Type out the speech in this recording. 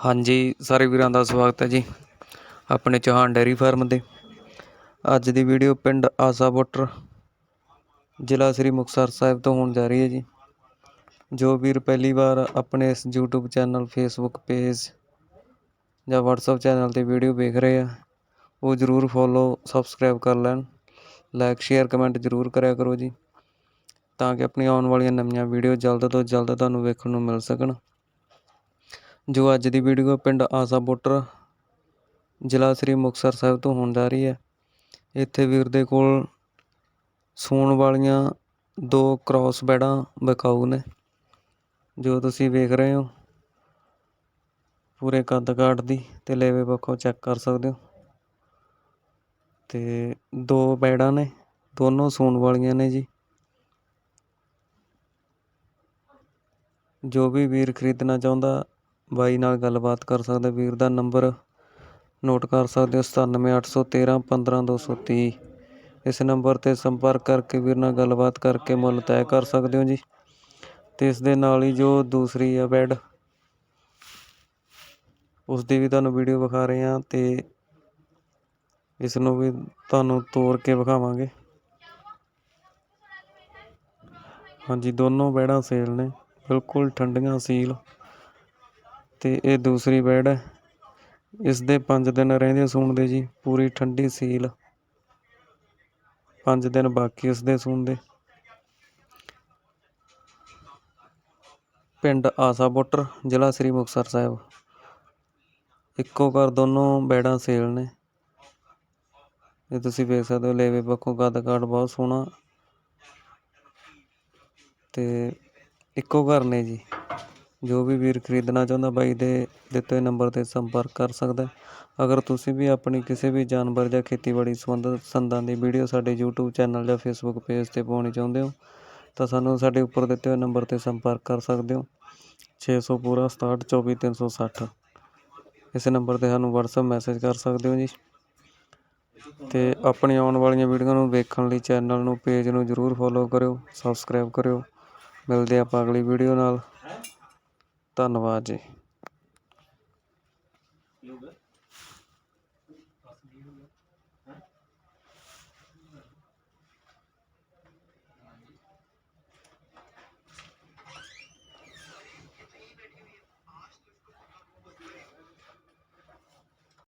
ਹਾਂਜੀ, ਸਾਰੇ ਵੀਰਾਂ ਦਾ ਸਵਾਗਤ ਹੈ ਜੀ। ਆਪਣੇ ਚੌਹਾਨ ਡੈਰੀ ਫਾਰਮ ਦੇ ਅੱਜ ਦੀ ਵੀਡੀਓ ਪਿੰਡ ਆਸਾ ਬੁੱਟਰ, ਜ਼ਿਲ੍ਹਾ ਸ੍ਰੀ ਮੁਕਤਸਰ ਸਾਹਿਬ ਤੋਂ ਹੋਣ ਜਾ ਰਹੀ ਹੈ ਜੀ। ਜੋ ਵੀਰ ਪਹਿਲੀ ਵਾਰ ਆਪਣੇ ਇਸ YouTube ਚੈਨਲ, Facebook ਪੇਜ ਜਾਂ WhatsApp ਚੈਨਲ ਤੇ ਵੀਡੀਓ ਵੇਖ ਰਹੇ ਆ, ਉਹ ਜਰੂਰ ਫੋਲੋ ਸਬਸਕ੍ਰਾਈਬ ਕਰ ਲੈਣ। ਲਾਈਕ ਸ਼ੇਅਰ ਕਮੈਂਟ ਜਰੂਰ ਕਰਿਆ ਕਰੋ ਜੀ, ਤਾਂ ਕਿ ਆਪਣੀਆਂ ਆਉਣ ਵਾਲੀਆਂ ਨਵੀਆਂ ਵੀਡੀਓ ਜਲਦ ਤੋਂ ਜਲਦ ਤੁਹਾਨੂੰ ਵੇਖਣ ਨੂੰ ਮਿਲ ਸਕਣ। ਜੋ ਅੱਜ ਦੀ ਵੀਡੀਓ ਪਿੰਡ ਆਸਾ ਬੋਟਰ, ਜ਼ਿਲ੍ਹਾ ਸ੍ਰੀ ਮੁਕਤਸਰ ਸਾਹਿਬ ਤੋਂ ਹੋਣ ਜਾ ਰਹੀ ਹੈ। ਇੱਥੇ ਵੀਰ ਦੇ ਕੋਲ ਸੂਣ ਵਾਲੀਆਂ ਦੋ ਕ੍ਰਾਸ ਬੈੜਾਂ ਵਿਕਾਊ ਨੇ, ਜੋ ਤੁਸੀਂ ਵੇਖ ਰਹੇ ਹੋ। ਪੂਰੇ ਕੱਦ ਕਾਠ ਦੀ ਤੇ ਲੇਵੇ ਪੱਖੋਂ ਚੈੱਕ ਕਰ ਸਕਦੇ ਹੋ। ਤੇ ਦੋ ਬੈੜਾਂ ਨੇ, ਦੋਨੋਂ ਸੂਣ ਵਾਲੀਆਂ ਨੇ ਜੀ। ਜੋ ਵੀ ਵੀਰ ਖਰੀਦਣਾ ਚਾਹੁੰਦਾ ਬਾਈ ਨਾਲ ਗੱਲਬਾਤ ਕਰ ਸਕਦੇ ਵੀਰ ਦਾ ਨੰਬਰ ਨੋਟ ਕਰ ਸਕਦੇ ਹੋ। 9781315230 ਇਸ ਨੰਬਰ ਤੇ ਸੰਪਰਕ ਕਰਕੇ ਵੀਰ ਨਾਲ ਗੱਲਬਾਤ ਕਰਕੇ ਮੁੱਲ ਤੈਅ ਕਰ ਸਕਦੇ ਹੋ ਜੀ। ਤੇ ਇਸ ਦੇ ਨਾਲ ਹੀ ਜੋ ਦੂਸਰੀ ਆ ਬੈਡ ਉਸ ਦੀ ਵੀ ਤੁਹਾਨੂੰ ਵੀਡੀਓ ਵਿਖਾ ਰਹੇ ਹਾਂ ਤੇ ਇਸ ਨੂੰ ਵੀ ਤੁਹਾਨੂੰ ਤੋੜ ਕੇ ਵਿਖਾਵਾਂਗੇ। ਹਾਂਜੀ, ਦੋਨੋਂ ਬੈੜਾਂ ਸੇਲ ਨੇ। ਬਿਲਕੁਲ ਠੰਡੀਆਂ ਸੀਲ। ਅਤੇ ਇਹ ਦੂਸਰੀ ਬੈਡ ਹੈ। ਇਸ ਦੇ 5 ਦਿਨ ਰਹਿੰਦੇ ਸੂਣ ਦੇ ਜੀ। ਪੂਰੀ ਠੰਡੀ ਸੀਲ। ਪੰਜ ਦਿਨ ਬਾਕੀ ਇਸ ਦੇ ਸੂਣ ਦੇ। ਪਿੰਡ ਆਸਾ ਬੁੱਟਰ, ਜ਼ਿਲ੍ਹਾ ਸ੍ਰੀ ਮੁਕਤਸਰ ਸਾਹਿਬ। ਇੱਕੋ ਘਰ ਦੋਨੋਂ ਬੈੜਾਂ ਸੇਲ ਨੇ। ਇਹ ਤੁਸੀਂ ਵੇਖ ਸਕਦੇ ਹੋ, ਲੇਵੇ ਪੱਖੋਂ ਕੱਦ ਕਾਠ ਬਹੁਤ ਸੋਹਣਾ। ਤੇ ਇੱਕੋ ਘਰ ਨੇ ਜੀ। ਜੋ ਵੀ ਵੀਰ ਖਰੀਦਣਾ ਚਾਹੁੰਦਾ ਬਾਈ ਦੇ ਦਿੱਤੇ ਹੋਏ ਨੰਬਰ ਤੇ ਸੰਪਰਕ ਕਰ ਸਕਦਾ ਅਗਰ ਤੁਸੀਂ ਵੀ ਆਪਣੀ ਕਿਸੇ ਵੀ ਜਾਨਵਰ ਜਾਂ ਖੇਤੀਬਾੜੀ ਸੰਬੰਧਿਤ ਸੰਦਾਂ ਦੀ ਵੀਡੀਓ ਸਾਡੇ YouTube ਚੈਨਲ ਜਾਂ Facebook ਪੇਜ ਤੇ ਪਾਉਣੀ ਚਾਹੁੰਦੇ ਹੋ, ਤਾਂ ਸਾਨੂੰ ਸਾਡੇ ਉੱਪਰ ਦਿੱਤੇ ਹੋਏ ਨੰਬਰ ਤੇ ਸੰਪਰਕ ਕਰ ਸਕਦੇ ਹੋ। 600 ਪੂਰਾ 6724 ਇਸ ਨੰਬਰ ਤੇ ਸਾਨੂੰ WhatsApp ਮੈਸੇਜ ਕਰ ਸਕਦੇ ਹੋ ਜੀ। ਤੇ ਆਪਣੀ ਆਉਣ ਵਾਲੀਆਂ ਵੀਡੀਓ ਨੂੰ ਵੇਖਣ ਲਈ ਚੈਨਲ ਨੂੰ ਪੇਜ ਨੂੰ ਜਰੂਰ ਫੋਲੋ ਕਰਿਓ ਸਬਸਕ੍ਰਾਈਬ ਕਰਿਓ। ਮਿਲਦੇ ਆਪਾਂ ਅਗਲੀ ਵੀਡੀਓ ਨਾਲ। ਧੰਨਵਾਦ ਜੀ।